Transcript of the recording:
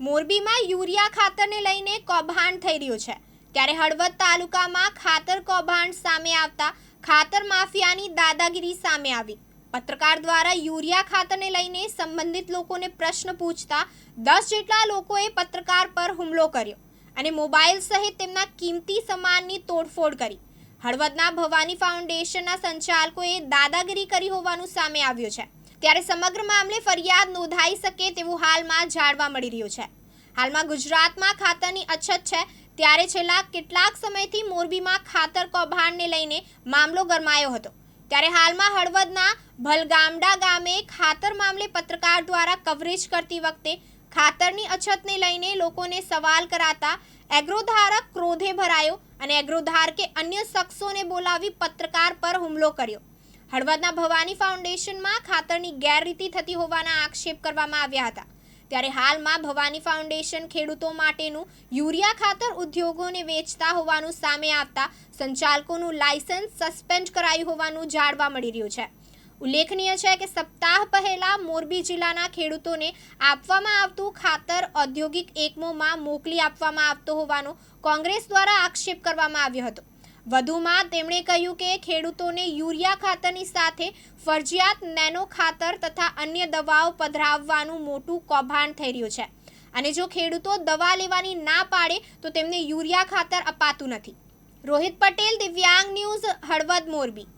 મોરબીમાં યુરિયા ખાતરને લઈને કૌભાંડ થઈ રહ્યું છે. ત્યારે હળવદ તાલુકામાં ખાતર કૌભાંડ સામે આવતા ખાતર માફિયાની દાદાગીરી સામે આવી. પત્રકાર દ્વારા યુરિયા ખાતરને લઈને સંબંધિત લોકોને પ્રશ્ન પૂછતા દસ જેટલા લોકોએ પત્રકાર પર હુમલો કર્યો અને મોબાઈલ સહિત તેમના કિંમતી સામાનની તોડફોડ કરી. હળવદના ભવાની ફાઉન્ડેશનના સંચાલકોએ દાદાગીરી કરી હોવાનું સામે આવ્યું છે. ત્યારે સમગ્ર મામલે ફરિયાદ નોંધાઈ શકે તેવું હાલમાં જાણવા મળી રહ્યું છે. હાલમાં ગુજરાતમાં ખાતરની અછત છે, ત્યારે છેલ્લા કેટલાક સમયથી મોરબીમાં ખાતર કૌભાંડને લઈને મામલો ગરમાયો હતો. ત્યારે હાલમાં હળવદના ભલગામડા ગામે ખાતર મામલે પત્રકાર દ્વારા કવરેજ કરતી વખતે ખાતરની અછતને લઈને લોકોને સવાલ કરાતા એગ્રોધારક ક્રોધે ભરાયો અને એગ્રોધારકે અન્ય શખ્સોને બોલાવી પત્રકાર પર હુમલો કર્યો. હળવદના ભવાની ફાઉન્ડેશનમાં ખાતરની ગેરરીતિ થતી હોવાના આક્ષેપ કરવામાં આવ્યા હતા. ત્યારે હાલમાં ભવાની ફાઉન્ડેશન ખેડૂતો માટેનું યુરિયા ખાતર ઉદ્યોગોને વેચતા હોવાનું સામે આવતા સંચાલકોનું લાયસન્સ સસ્પેન્ડ કરાયું હોવાનું જાણવા મળી રહ્યું છે. ઉલ્લેખનીય છે કે સપ્તાહ પહેલા મોરબી જિલ્લાના ખેડૂતોને આપવામાં આવતું ખાતર ઔદ્યોગિક એકમોમાં મોકલી આપવામાં આવતો હોવાનો કોંગ્રેસ દ્વારા આક્ષેપ કરવામાં આવ્યો હતો. વધુમાં તેમણે કહ્યું કે ખેડૂતોને યુરિયા ખાતરની સાથે ફરજિયાત નેનો ખાતર તથા અન્ય દવાઓ પધરાવવાનું મોટું કૌભાંડ થઈ રહ્યું છે. અને જો ખેડૂતો દવા લેવાની ના પાડે, તો તેમને યુરિયા ખાતર અપાતું નથી. રોહિત પટેલ, દિવ્યાંગ ન્યૂઝ, હળવદ મોરબી.